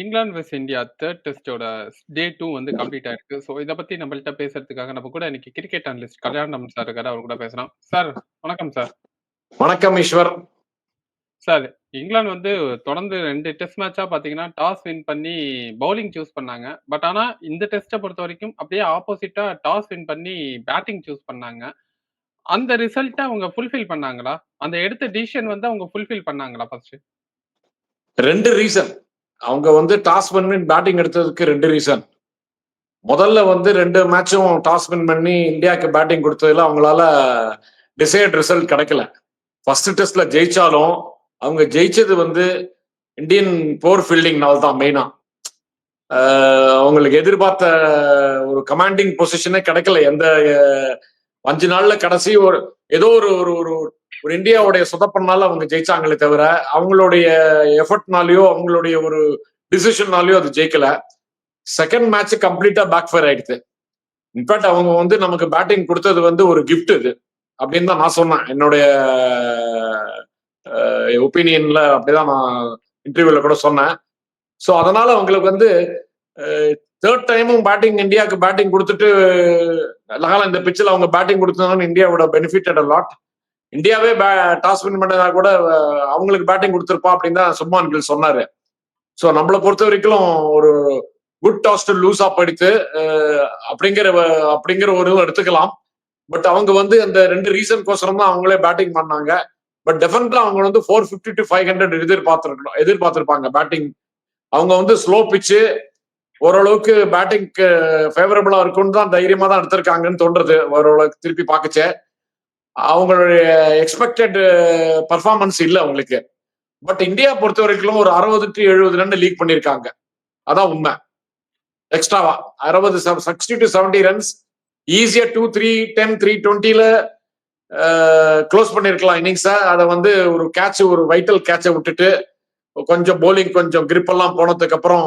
England vs India third டெஸ்டோட day two வந்து complete ஆயிருக்கு. ஸோ இதை பத்தி நம்மள்ட்ட பேசுறதுக்காக நம்ம கூட இன்னைக்கு கிரிக்கெட் அனலிஸ்ட் கல்யாணம் சார் இருக்காரு. அவர் கூட பேசுறோம் சார் வணக்கம் சார் வணக்கம் ஈஸ்வர். சார் இங்கிலாந்து வந்து தொடர்ந்து ரெண்டு டெஸ்ட் மேட்சா பாத்தீங்கன்னா டாஸ் வின் பண்ணி பவுலிங் சூஸ் பண்ணாங்க. பட் ஆனா இந்த டெஸ்ட்டை பொறுத்த வரைக்கும் அப்படியே ஆப்போசிட்டா டாஸ் வின் பண்ணி பேட்டிங் சூஸ் பண்ணாங்க. அந்த ரிசல்ட்டை அவங்க ஃபுல்ஃபில் பண்ணாங்களா? அந்த எடுத்த டிசிஷன் வந்து அவங்க ஃபுல்ஃபில் பண்ணாங்களா ஃபர்ஸ்ட் ரெண்டு ரீசன் அவங்க வந்து டாஸ் பண்ணி பேட்டிங் எடுத்ததுக்கு ரெண்டு ரீசன் முதல்ல வந்து ரெண்டு மேட்சும் டாஸ் வின் பண்ணி இந்தியாவுக்கு பேட்டிங் கொடுத்ததுல அவங்களால டிசைட் ரிசல்ட் கிடைக்கல. ஃபர்ஸ்ட் டெஸ்ட்ல ஜெயிச்சாலும் அவங்க ஜெயிச்சது வந்து இந்தியன் போர் ஃபீல்டிங்னால தான் மெயினா அவங்களுக்கு எதிர்பார்த்த ஒரு கமாண்டிங் பொசிஷனே கிடைக்கல. எந்த அஞ்சு நாள்ல கடைசி ஒரு ஏதோ ஒரு ஒரு ஒரு இந்தியாவுடைய சொதப்பனால அவங்க ஜெயிச்சாங்களே தவிர அவங்களுடைய எஃபர்ட்னாலயோ அவங்களுடைய ஒரு டிசிஷன்னாலயோ அது ஜெயிக்கல. செகண்ட் மேட்ச் கம்ப்ளீட்டா பேக் ஃபயர் ஆயிடுது இன்ஃபேக்ட் அவங்க வந்து நமக்கு பேட்டிங் கொடுத்தது வந்து ஒரு கிஃப்ட் இது அப்படின்னு தான் நான் சொன்னேன். என்னுடைய ஒப்பீனியன்ல அப்படிதான் நான் இன்டர்வியூல கூட சொன்னேன். ஸோ அதனால அவங்களுக்கு வந்து தேர்ட் டைமும் பேட்டிங் இந்தியாவுக்கு பேட்டிங் கொடுத்துட்டு லகால இந்த பிச்சில் அவங்க பேட்டிங் கொடுத்ததுனால இந்தியாவோட பெனிஃபிட்டட் லாட் இந்தியாவே டாஸ் வின் பண்ணதா கூட அவங்களுக்கு பேட்டிங் கொடுத்துருப்பா அப்படின்னு தான் சுப்மான் கில் சொன்னாரு. ஸோ நம்மளை பொறுத்த வரைக்கும் ஒரு குட் டாஸ் டு படித்து அப்படிங்கிற வ- அப்படிங்கிற ஒரு எடுத்துக்கலாம். பட் அவங்க வந்து அந்த ரெண்டு ரீசன்கோசரம் தான் அவங்களே பேட்டிங் பண்ணாங்க. பட் டெஃபினட்டா அவங்க வந்து four fifty to five hundred எதிர்பார்த்துருக்கணும் எதிர்பார்த்திருப்பாங்க பேட்டிங் அவங்க வந்து ஸ்லோ பிச்சு ஓரளவுக்கு பேட்டிங்க்கு ஃபேவரபிளா இருக்கும்னு தான் தைரியமா தான் எடுத்திருக்காங்கன்னு தோன்றது ஓரளவுக்கு திருப்பி பார்க்கச்சே. அவங்களுடைய எக்ஸ்பெக்டட் பர்ஃபார்மன்ஸ் இல்லை அவங்களுக்கு. பட் இந்தியா பொறுத்த வரைக்கும் ஒரு அறுபது டு எழுபது ரன் லீக் பண்ணியிருக்காங்க அதான் உண்மை. எக்ஸ்ட்ராவா அறுபது சிக்ஸ்டி டு செவன்டி ரன்ஸ் ஈஸியா டூ த்ரீ டென் த்ரீ டுவெண்ட்டில க்ளோஸ் பண்ணிருக்கலாம் இன்னிங்ஸை அதை வந்து ஒரு கேட்ச் ஒரு வைட்டல் கேட்சை விட்டுட்டு கொஞ்சம் போலிங் கொஞ்சம் கிரிப் எல்லாம் போனதுக்கு அப்புறம்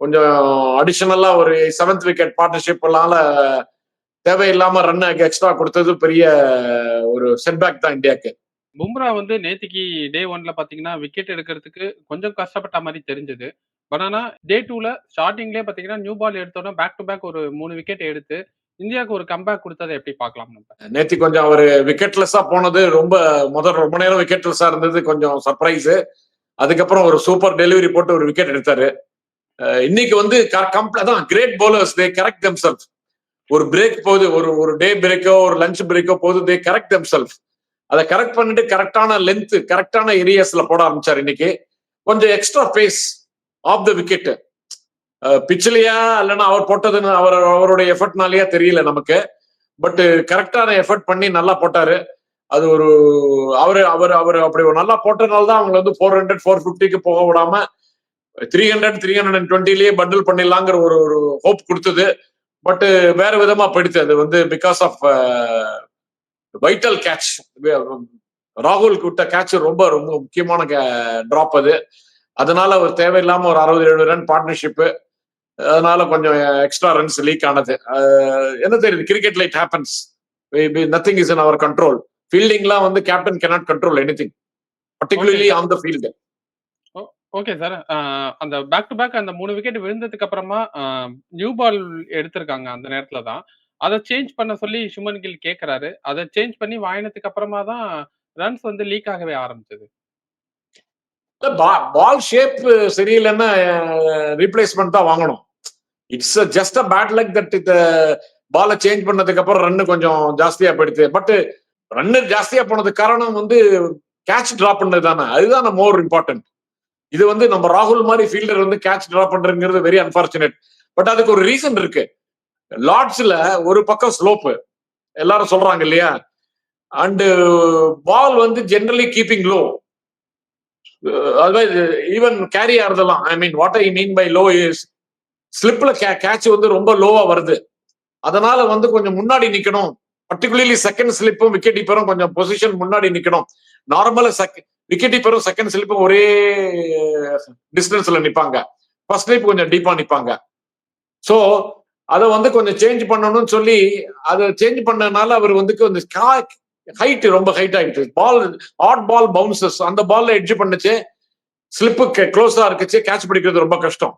கொஞ்சம் அடிஷனலா ஒரு செவன்த் விக்கெட் பார்ட்னர்ஷிப்னால தேவையில்லாம ரன் எக்ஸ்ட்ரா கொடுத்தது பெரிய ஒரு செட்பேக் தான் இந்தியாவுக்கு பும்ரா வந்து நேத்திக்கு டே ஒன்ல பாத்தீங்கன்னா விக்கெட் எடுக்கிறதுக்கு கொஞ்சம் கஷ்டப்பட்ட மாதிரி தெரிஞ்சது. பட் ஆனா டே டூல ஸ்டார்டிங்லேயே பாத்தீங்கன்னா நியூ பால் எடுத்தோன்னா பேக் டு பேக் ஒரு மூணு விக்கெட் எடுத்து இந்தியாவுக்கு ஒரு கம்பேக் கொடுத்ததை எப்படி பார்க்கலாம் நம்ம? நேத்தி கொஞ்சம் அவரு விக்கெட்லெஸ்ஸா போனது ரொம்ப முதல் ரொம்ப நேரம் விக்கெட்லெஸ்ஸா இருந்தது கொஞ்சம் சர்ப்ரைஸ் அதுக்கப்புறம் ஒரு சூப்பர் டெலிவரி போட்டு ஒரு விக்கெட் எடுத்தாரு. இன்னைக்கு வந்து தான் great bowlers they correct themselves ஒரு பிரேக் போகுது ஒரு ஒரு டே பிரேக்கோ ஒரு லஞ்ச் பிரேக்கோ போகுது தே கரெக்ட் தெம்செல்ஃப் அதை கரெக்ட் பண்ணிட்டு கரெக்டான லென்த் கரெக்டான ஏரியாஸ்ல போட ஆரம்பிச்சார் இன்னைக்கு. கொஞ்சம் extra pace off the wicket பிச்சிலையா இல்லைன்னா அவர் போட்டதுன்னு அவர் அவருடைய எஃபர்ட்னாலயா தெரியல நமக்கு. பட் கரெக்டான எஃபர்ட் பண்ணி நல்லா போட்டாரு. அது ஒரு அவரு அவர் அவர் அப்படி ஒரு நல்லா போட்டதுனால தான் அவங்க வந்து ஃபோர் ஹண்ட்ரட் ஃபோர் ஃபிஃப்டிக்கு போக விடாம three hundred three hundred and டுவெண்ட்டிலேயே bundle பண்ணிடலாங்கிற ஒரு ஒரு ஹோப் கொடுத்தது. பட் வேற விதமா போயிடுச்சு. அது வந்து பிகாஸ் ஆஃப் வைட்டல் கேட்ச் ராகுலுக்கு விட்ட கேட்ச் ரொம்ப ரொம்ப முக்கியமான டிராப் அது. அதனால ஒரு தேவையில்லாம ஒரு அறுபது எழுபது ரன் பார்ட்னர்ஷிப்பு அதனால கொஞ்சம் எக்ஸ்ட்ரா ரன்ஸ் லீக் ஆனது. என்ன தெரியுது? கிரிக்கெட்ல it happens nothing is in our control ஃபீல்டிங்லாம் வந்து captain cannot control anything particularly on the field okay sir. அந்த பேக் டு பேக் அந்த மூணு விக்கெட் விழுந்ததுக்கு அப்புறமா நியூ பால் எடுத்திருக்காங்க அந்த நேரத்துல தான். அதை சேஞ்ச் பண்ண சொல்லி சுமன் கில் கேக்குறாரு. அதை சேஞ்ச் பண்ணி வாங்கினதுக்கு அப்புறமா தான் ரன்ஸ் வந்து லீக் ஆகவே ஆரம்பிச்சது. பால் ஷேப் சரியில்லைன்னா ரீப்ளேஸ்மெண்ட் தான் வாங்கணும். It's just a bad luck that இந்த பாலை சேஞ்ச் பண்ணதுக்கு அப்புறம் ரன்னு கொஞ்சம் ஜாஸ்தியா போயிடுது பட் ரன்னு ஜாஸ்தியா போனதுக்கு காரணம் வந்து கேட்ச் டிராப் பண்ணது தானே. அதுதான் மோர் இம்பார்ட்டன்ட் இது வந்து நம்ம ராகுல் மாதிரி ஃபீல்டர் வந்து கேட்ச் ட்ரா பண்றதுங்கிறது வெரி அன்பார்ச்சுனேட் பட் அதுக்கு ஒரு ரீசன் இருக்கு. லார்ட்ஸ்ல ஒரு பக்கம் ஸ்லோப்பு எல்லாரும் சொல்றாங்க இல்லையா? அண்டு பால் வந்து ஜென்ரலி கீப்பிங் லோ அதாவது even carry ஆறுதெல்லாம் I mean what I mean by low is ஸ்லிப்ல catch வந்து ரொம்ப லோவா வருது. அதனால வந்து கொஞ்சம் முன்னாடி நிக்கணும். பர்டிகுலர்லி செகண்ட் ஸ்லிப்பும் விக்கெட் கீப்பரும் கொஞ்சம் பொசிஷன் முன்னாடி நிக்கணும். நார்மலா செகண்ட் விக்கெட் கீப்பரும் செகண்ட் ஸ்லிப்பும் ஒரே டிஸ்டன்ஸ்ல நிப்பாங்க. ஃபர்ஸ்ட் ஸ்லிப் கொஞ்சம் டீப்பா நிப்பாங்க. ஸோ அதை வந்து கொஞ்சம் சேஞ்ச் பண்ணணும்னு சொல்லி அதை சேஞ்ச் பண்ணனால அவர் வந்து கொஞ்சம் ஹைட் ரொம்ப ஹைட் ஆகிட்டு பால் ஆட் பால் பவுன்சஸ் அந்த பால்ல எட்ஜ் பண்ணுச்சு. ஸ்லிப்பு க்ளோஸா இருக்குச்சு. கேட்ச் பிடிக்கிறது ரொம்ப கஷ்டம்.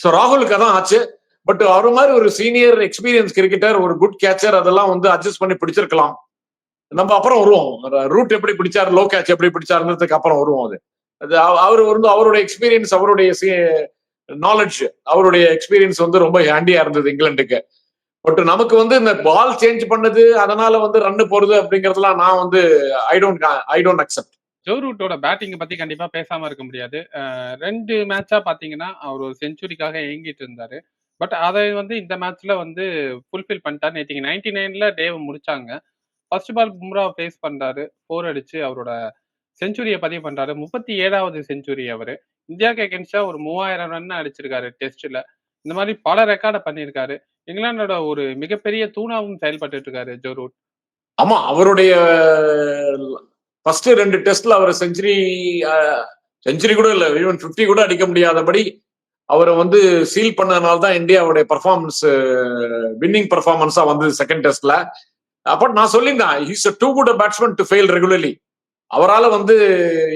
ஸோ ராகுலுக்கு அதான் ஆச்சு. பட் அவர் மாதிரி ஒரு சீனியர் எக்ஸ்பீரியன்ஸ் கிரிக்கெட்டர் ஒரு குட் கேச்சர் அதெல்லாம் வந்து அட்ஜஸ்ட் பண்ணி பிடிச்சிருக்கலாம். நம்ம அப்புறம் வருவோம். ரூட் எப்படி பிடிச்சாரு லோ கேட்ச் எப்படி பிடிச்சாருன்றதுக்கு அப்புறம் வருவோம் அது. அது அவர் வந்து அவருடைய எக்ஸ்பீரியன்ஸ் அவருடைய நாலேஜ் அவருடைய எக்ஸ்பீரியன்ஸ் வந்து ரொம்ப ஹேண்டியா இருந்தது இங்கிலாந்துக்கு. பட் நமக்கு வந்து இந்த பால் சேஞ்ச் பண்ணது அதனால வந்து ரன் போறது அப்படிங்கறதுலாம் நான் வந்து I don't I don't accept Joe ரூட்டோட பேட்டிங்கை பத்தி கண்டிப்பா பேசாம இருக்க முடியாது. ரெண்டு மேட்சா பாத்தீங்கன்னா அவர் ஒரு செஞ்சுரிக்காக ஏங்கிட்டு இருந்தாரு. பட் அதை வந்து இந்த மேட்ச்ல வந்து ஃபுல்ஃபில் பண்ணிட்டாரு. நேற்றுக்கு நைன்டி நைன்ல டேவ் முடிச்சாங்க. ஃபர்ஸ்ட் பால் பும்ரா ஃபேஸ் பண்றாரு. ஃபோர் அடிச்சு அவரோட செஞ்சுரியை பதிவு பண்றாரு. முப்பத்தி ஏழாவது செஞ்சுரி அவரு. இந்தியாவுக்கு எகென்ஸ்டா ஒரு மூவாயிரம் ரன் அடிச்சிருக்காரு டெஸ்ட்ல இந்த மாதிரி பல ரெக்கார்டை பண்ணியிருக்காரு. இங்கிலாந்தோட ஒரு மிகப்பெரிய தூணாவும் செயல்பட்டு இருக்காரு ஜோ ரூட் ஆமா அவருடைய ஃபர்ஸ்ட் ரெண்டு டெஸ்ட்ல அவர் செஞ்சுரி செஞ்சுரி கூட இல்ல ஈவன் பிப்டி கூட அடிக்க முடியாதபடி அவரை வந்து சீல் பண்ணதுனால தான் இந்தியாவுடைய பர்ஃபார்மன்ஸ் வின்னிங் பர்ஃபார்மன்ஸா வந்தது செகண்ட் டெஸ்ட்ல அப்ப நான் சொல்லியிருந்தேன் he's too good batsman to fail regularly அவரால் வந்து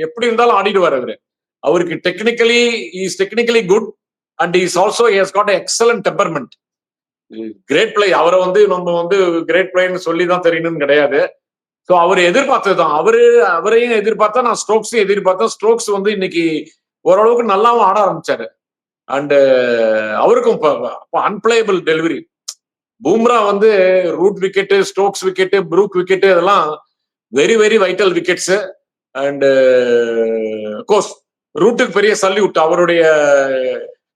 எப்படி இருந்தாலும் ஆடிடுவார் அவரு. அவருக்கு technically is technically good and is also has got excellent temperament great play அவரை வந்து நம்ம வந்து கிரேட் பிளேன்னு சொல்லி தான் தெரியணும்னு கிடையாது. ஸோ அவர் எதிர்பார்த்தது தான். அவரு அவரையும் எதிர்பார்த்தா நான் ஸ்ட்ரோக்ஸையும் எதிர்பார்த்தேன். ஸ்ட்ரோக்ஸ் வந்து இன்னைக்கு ஓரளவுக்கு நல்லாவும் ஆட ஆரம்பிச்சாரு. அண்டு அவருக்கும் இப்போ அன்பிளேபிள் டெலிவரி பூம்ரா வந்து Root wicket Stokes wicket Brook wicket இதெல்லாம் very very vital wickets and course ரூட்டுக்கு பெரிய சல்யூட் அவருடைய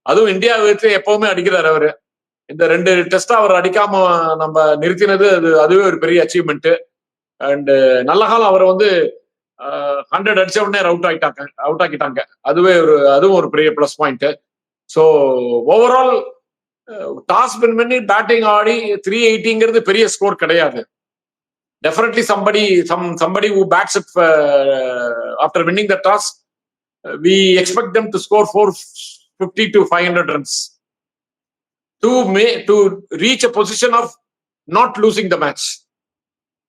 அதுவும் இந்தியாவுக்கு எப்பவுமே அடிக்கிறார் அவரு. இந்த ரெண்டு டெஸ்ட் அவர் அடிக்காம நம்ம நிறுத்தினது அது அதுவே ஒரு பெரிய அச்சீவ்மெண்ட் அண்டு நல்ல காலம் அவரை வந்து ஹண்ட்ரட் அடிச்ச உடனே அவுட் ஆகிட்டாங்க அவுட் ஆக்கிட்டாங்க. அதுவே ஒரு அதுவும் ஒரு பெரிய plus point so overall toss win பண்ணி பேட்டிங் ஆடி த்ரீ எயிட்டிங்கிறது பெரிய ஸ்கோர் கிடையாது. Definitely somebody some somebody who bats it after winning the toss we expect them to score four fifty to five hundred runs to may to reach a position of not losing the match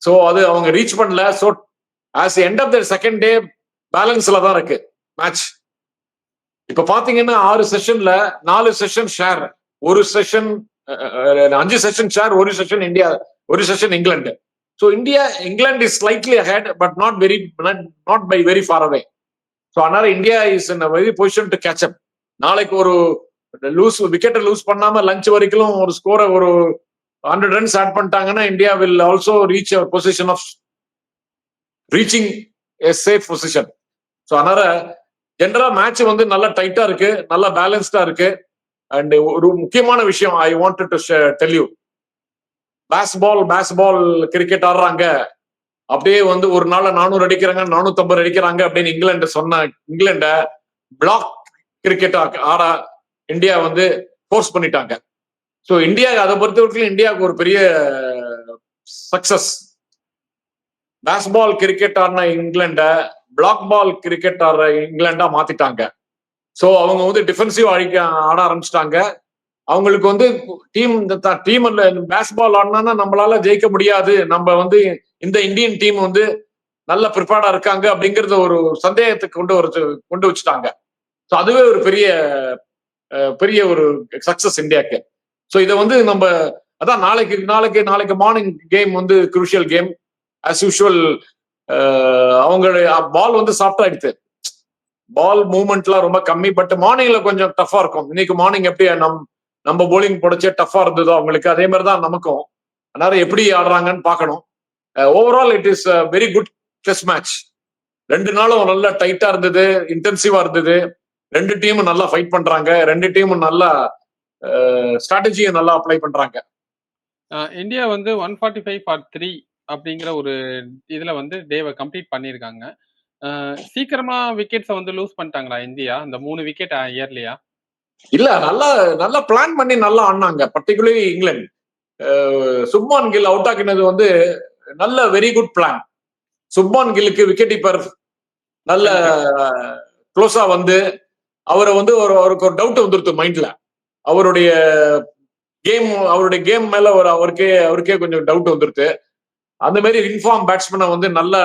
so அது அவங்க reach பண்ணல. So as end of the second day பேலன்ஸ்ல தான் இருக்கு match இப்ப பாத்தீங்கன்னா ஆறு செஷன்ல நாலு session share ஒரு செஷன் அஞ்சு செஷன் ஷேர் ஒரு செஷன் இந்தியா ஒரு session England so India England is slightly ahead but not very not by very far away so அதனால India is in very position to catch up நாளைக்கு ஒரு loose விக்கெட்டை loose பண்ணாம lunch வரைக்கும் ஒரு ஸ்கோரை ஒரு ஹண்ட்ரட் ரன்ஸ் ஆட் பண்ணிட்டாங்கன்னா India will also reach our position of reaching a safe position so அதனால ஜென்ரலா மேட்ச் வந்து நல்லா டைட்டா இருக்கு நல்லா பேலன்ஸ்டா இருக்கு. அண்ட் ஒரு முக்கியமான விஷயம் I want to tell you baseball baseball cricket ஆடுறாங்க. அப்படியே வந்து ஒரு நாள் நானூறு அடிக்கிறாங்க நானூத்தி ஐம்பது அடிக்கிறாங்க அப்படின்னு இங்கிலாந்து சொன்ன இங்கிலாண்ட பிளாக் கிரிக்கெட் ஆட இந்தியா வந்து ஃபோர்ஸ் பண்ணிட்டாங்க. ஸோ இந்தியா அதை பொறுத்த வரைக்கும் இந்தியாவுக்கு ஒரு பெரிய சக்சஸ் பேஸ்பால் கிரிக்கெட் ஆடின இங்கிலாண்டை பிளாக் பால் கிரிக்கெட் ஆடுற இங்கிலாண்டா மாத்திட்டாங்க. ஸோ அவங்க வந்து டிஃபென்சிவ் ஆடிக்க ஆட ஆரம்பிச்சிட்டாங்க. அவங்களுக்கு வந்து டீம் இந்த டீம் பேஸ்பால் ஆடினா நம்மளால ஜெயிக்க முடியாது. நம்ம வந்து இந்த இந்தியன் டீம் வந்து நல்ல ப்ரிப்பேர்டா இருக்காங்க அப்படிங்கறத ஒரு சந்தேகத்துக்கு கொண்டு வர கொண்டு வச்சுட்டாங்க. ஸோ அதுவே ஒரு பெரிய பெரிய ஒரு சக்சஸ் இந்தியாவுக்கு ஸோ இதை வந்து நம்ம அதான் நாளைக்கு நாளைக்கு நாளைக்கு மார்னிங் கேம் வந்து குரூஷியல் கேம் ஆஸ் யூஷுவல் அவங்களுடைய பால் வந்து சாஃப்ட் ஆயிடுது. பால் மூவ்மெண்ட்லாம் ரொம்ப கம்மி பட் மார்னிங்ல கொஞ்சம் டஃபா இருக்கும். இன்னைக்கு மார்னிங் எப்படி நம் நம்ம போலிங் போடச்சே டஃபா இருந்ததோ அவங்களுக்கு அதே மாதிரி தான் நமக்கும். அதனால எப்படி ஆடுறாங்கன்னு பார்க்கணும். Overall it is very good test match ரெண்டு நாளும் நல்லா டைட்டா இருந்தது இன்டென்சிவா இருந்தது. ரெண்டு டீமும் நல்லா ஃபைட் பண்றாங்க. ரெண்டு டீமும் நல்லா ஸ்ட்ராட்டஜியை நல்லா அப்ளை பண்றாங்க. இந்தியா வந்து one forty five for three அப்படிங்கிற ஒரு இதுல வந்து டேவை கம்ப்ளீட் பண்ணியிருக்காங்க. சீக்கிரமா விக்கெட்ஸை வந்து லூஸ் பண்ணிட்டாங்களா இந்தியா? இந்த மூணு விக்கெட் இயர்லியா இல்ல நல்லா நல்லா பிளான் பண்ணி நல்லா ஆடினாங்க particularly England. Shubman Gill out ஆக்கினது வந்து நல்ல வெரி குட் பிளான் சுப்மான் கில்லுக்கு விக்கெட் கீப்பர் நல்ல க்ளோஸா வந்து அவரை வந்து ஒரு அவருக்கு ஒரு டவுட் வந்துருது மைண்ட்ல அவருடைய கேம் அவருடைய கேம் மேல ஒரு அவருக்கே அவருக்கே கொஞ்சம் டவுட் வந்துருது அந்த மாதிரி இன்ஃபார்ம் பேட்ஸ்மேனை வந்து நல்ல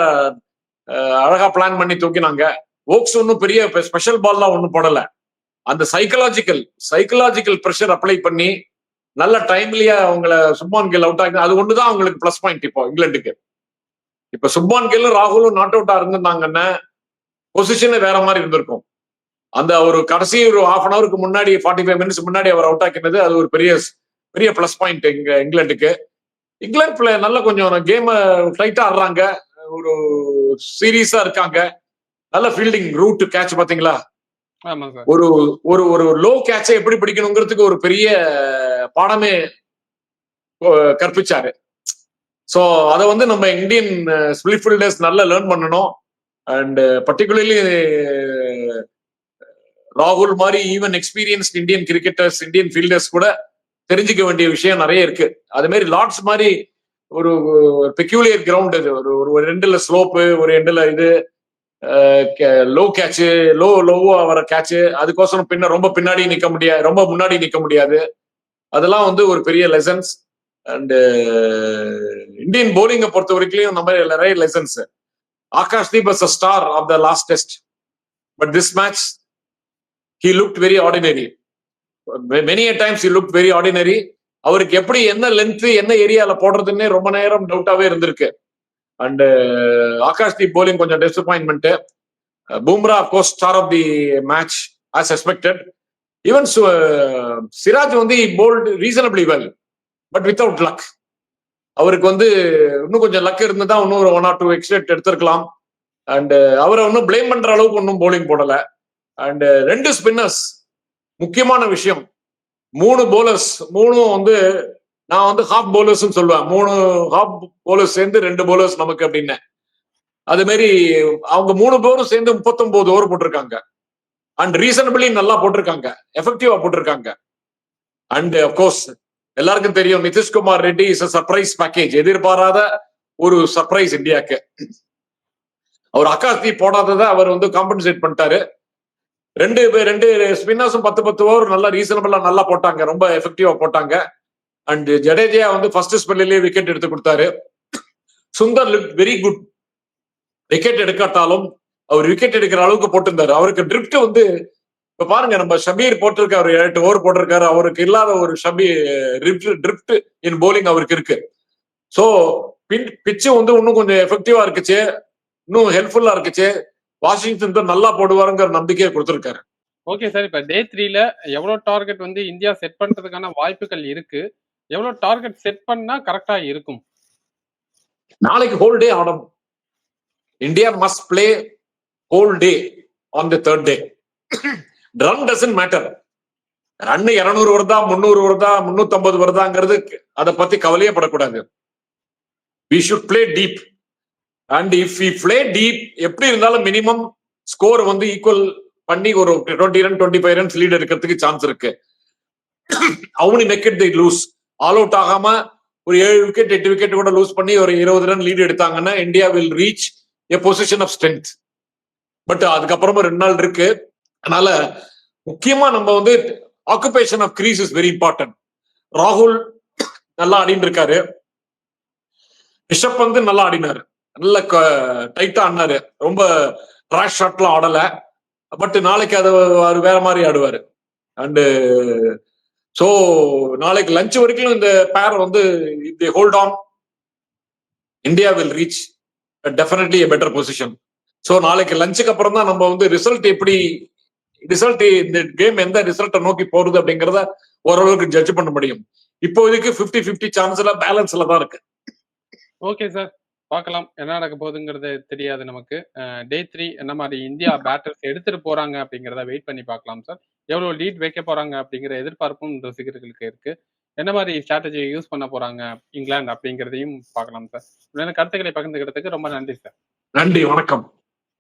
அழகா பிளான் பண்ணி தூக்கினாங்க. ஓக்ஸ் ஒன்றும் பெரிய ஸ்பெஷல் பால்லாம் ஒன்றும் போடல. அந்த சைக்கலாஜிக்கல் சைக்கலாஜிக்கல் ப்ரெஷர் அப்ளை பண்ணி நல்ல டைம்லயே அவங்கள சுப்மான் கில் அவுட் ஆகி அது ஒண்ணுதான் அவங்களுக்கு ப்ளஸ் பாயிண்ட் இப்போ இங்கிலாந்துக்கு. இப்ப சுப்மான் கில்லும் ராகுலும் நாட் அவுட்டா இருந்திருந்தாங்கன்னா பொசிஷனே வேற மாதிரி இருந்திருக்கும். அந்த ஒரு கடைசி ஒரு ஹாஃப் அன் அவருக்கு முன்னாடி ஃபார்ட்டி ஃபைவ் மினிட்ஸ் முன்னாடி அவர் அவுட் ஆக்கினது அது ஒரு பெரிய பெரிய ப்ளஸ் பாயிண்ட் இங்க இங்கிலாந்துக்கு. இங்கிலாந்து பிளே நல்ல கொஞ்சம் கேம் டைட்டா ஆடுறாங்க. ஒரு சீரியஸா இருக்காங்க. நல்ல ஃபீல்டிங் ரூட் கேட்ச் பாத்தீங்களா ஒரு ஒரு ஒரு லோ கேட்சை எப்படி பிடிக்கணுங்கிறதுக்கு ஒரு பெரிய பாடமே கற்பிச்சாரு. ஸோ அதை வந்து நம்ம இந்தியன் ஸ்பிளிட் ஃபீல்டர்ஸ் நல்லா லேர்ன் பண்ணணும். அண்ட் பர்டிகுலர்லி ராகுல் மாதிரி even experience Indian cricketers Indian fielders கூட தெரிஞ்சுக்க வேண்டிய விஷயம் நிறைய இருக்கு. அது மாதிரி லார்ட்ஸ் மாதிரி ஒரு பெக்யூலியர் கிரவுண்ட் அது. ஒரு ஒரு ரெண்டுல ஸ்லோப்பு ஒரு ரெண்டுல இது லோ கேட்சு லோ லோவா வர கேட்சு அதுக்கோசரம் பின்ன ரொம்ப பின்னாடி நிக்க முடியாது ரொம்ப முன்னாடி நிக்க முடியாது. அதெல்லாம் வந்து ஒரு பெரிய லெசன்ஸ் அண்டு இந்தியன் போலிங்கை பொறுத்த வரைக்கும் நம்ம நிறைய lessons Akash Deep as a star of the last test but this match he look very ordinary many times he look very ordinary அவருக்கு எப்படி என்ன லென்த் என்ன ஏரியால போடுறதுன்னே ரொம்ப நேரம் டவுட்டாவே இருந்திருக்கு. அண்ட் ஆகாஷ்தீப் போலிங் கொஞ்சம் disappointment Bumrah goes star of the match as expected even Siraj வந்து bowled reasonably well but without luck அவருக்கு வந்து இன்னும் கொஞ்சம் லக் இருந்ததா இன்னும் ஒரு ஒன் ஆர் டூ எக்ஸ்டெட் எடுத்திருக்கலாம். அண்ட் அவரை ஒன்றும் பிளேம் பண்ற அளவுக்கு ஒன்றும் போலிங் போடல. அண்ட் ரெண்டு ஸ்பின்னர்ஸ் முக்கியமான விஷயம் மூணு போலர்ஸ் மூணும் வந்து நான் வந்து ஹாஃப் போலர்ஸ் சொல்லுவேன். மூணு ஹாஃப் போலர்ஸ் சேர்ந்து ரெண்டு போலர்ஸ் நமக்கு அப்படின்னு. அது மாதிரி அவங்க மூணு பேரும் சேர்ந்து முப்பத்தொன்பது ஓவர் போட்டிருக்காங்க. அண்ட் ரீசனபிளி நல்லா போட்டிருக்காங்க. எஃபெக்டிவா போட்டிருக்காங்க. அண்ட் அப்கோர்ஸ் எல்லாருக்கும் தெரியும் Nitishkumar Reddy is a surprise package எதிர்பாராத ஒரு சர்ப்ரைஸ் இந்தியாக்கு. அவர் அக்காஸ்தி போடாததை அவர் வந்து காம்பன்சேட் பண்ணிட்டாரு. ரெண்டு பேர் ரெண்டு ஸ்பின்னர்ஸும் பத்து பத்து ஓவர் நல்லா ரீசனபிளா நல்லா போட்டாங்க. ரொம்ப எஃபெக்டிவா போட்டாங்க. அண்ட் ஜடேஜா வந்து ஃபர்ஸ்ட் ஸ்பெல்லிலேயே விக்கெட் எடுத்து கொடுத்தாரு. Sundar look very good wicket எடுக்காட்டாலும் அவர் விக்கெட் எடுக்கிற அளவுக்கு போட்டிருந்தாரு. அவருக்கு ட்ரிப்ட் வந்து இப்ப பாருங்க நம்ம ஷபீர் போட்டிருக்காரு எட்டு ஓவர் போட்டிருக்காரு. அவருக்கு இல்லாத ஒரு ஷபீர் ட்ரிப்ட் இன் போலிங் அவருக்கு இருக்கு. ஸோ பின் பிச்சு வந்து இன்னும் கொஞ்சம் எஃபெக்டிவா இருக்குச்சு இன்னும் ஹெல்ப்ஃபுல்லா இருக்குச்சு வாஷிங்டன் தான் நல்லா போடுவாருங்கிற நம்பிக்கையை கொடுத்துருக்காரு. ஓகே சார் இப்ப டே த்ரீல எவ்வளவு டார்கெட் வந்து இந்தியா செட் பண்றதுக்கான வாய்ப்புகள் இருக்கு? எவ்வளவு டார்கெட் செட் பண்ணா கரெக்டா இருக்கும்? நாளைக்கு ஹோல் டே ஆடணும். India must play whole day on the third day run doesn't matter run இருநூறு வருதா முந்நூறு வருதா முன்னூத்தி ஐம்பது வருதாங்கிறது அதை பத்தி கவலையே படக்கூடாது. We should play deep and if we play deep எப்படி இருந்தாலும் மினிமம் ஸ்கோர் வந்து ஈக்குவல் பண்ணி ஒரு twenty run twenty five runs lead எடுக்கிறதுக்கு சான்ஸ் இருக்கு. அவனி நெக்கெட் தி லூஸ் ஆல் அவுட் ஆகாம ஒரு ஏழு விக்கெட் எட்டு விக்கெட் கூட லூஸ் பண்ணி ஒரு இருபது ரன் லீடு எடுத்தாங்கன்னா India will reach a position of strength but அதுக்கப்புறமா ரெண்டு நாள் இருக்கு. அதனால முக்கியமா நம்ம வந்து occupation of crease is very important ராகுல் நல்லா ஆடின்னு இருக்காரு. ரிஷப் வந்து நல்லா ஆடினாரு. நல்ல டைட்டா ஆடினாரு. ரொம்ப ட்ராஷ் ஷாட்லாம் ஆடல. பட் நாளைக்கு அது அவர் வேற மாதிரி ஆடுவாரு. அண்டு ஸோ நாளைக்கு லஞ்ச் வரைக்கும் இந்த பேர் வந்து the hold on India will reach definitely a better position so நாளைக்கு லஞ்சுக்கு அப்புறம் தான் நம்ம வந்து ரிசல்ட் எப்படி ரிசல்ட் இந்த கேம் எந்த ரிசல்ட்டை நோக்கி போறது அப்படிங்கிறத ஓரளவுக்கு ஜட்ஜ் பண்ண முடியும். இப்போதைக்கு ஃபிஃப்டி ஃபிஃப்டி சான்ஸ்ல பேலன்ஸ்ல தான் இருக்கு. ஓகே சார் பார்க்கலாம். என்ன நடக்க போகுதுங்கிறது தெரியாது நமக்கு. டே த்ரீ என்ன மாதிரி இந்தியா பேட்டர்ஸ் எடுத்துட்டு போறாங்க அப்படிங்கிறத வெயிட் பண்ணி பார்க்கலாம் சார் எவ்வளவு லீட் வைக்க போறாங்க அப்படிங்கிற எதிர்பார்ப்பும் ரசிகர்களுக்கு இருக்கு. என்ன மாதிரி ஸ்ட்ராட்டஜியை யூஸ் பண்ண போறாங்க இங்கிலாந்து அப்படிங்கிறதையும் பார்க்கலாம் சார் கருத்துக்களை பகிர்ந்துக்கிறதுக்கு ரொம்ப நன்றி சார் நன்றி வணக்கம்.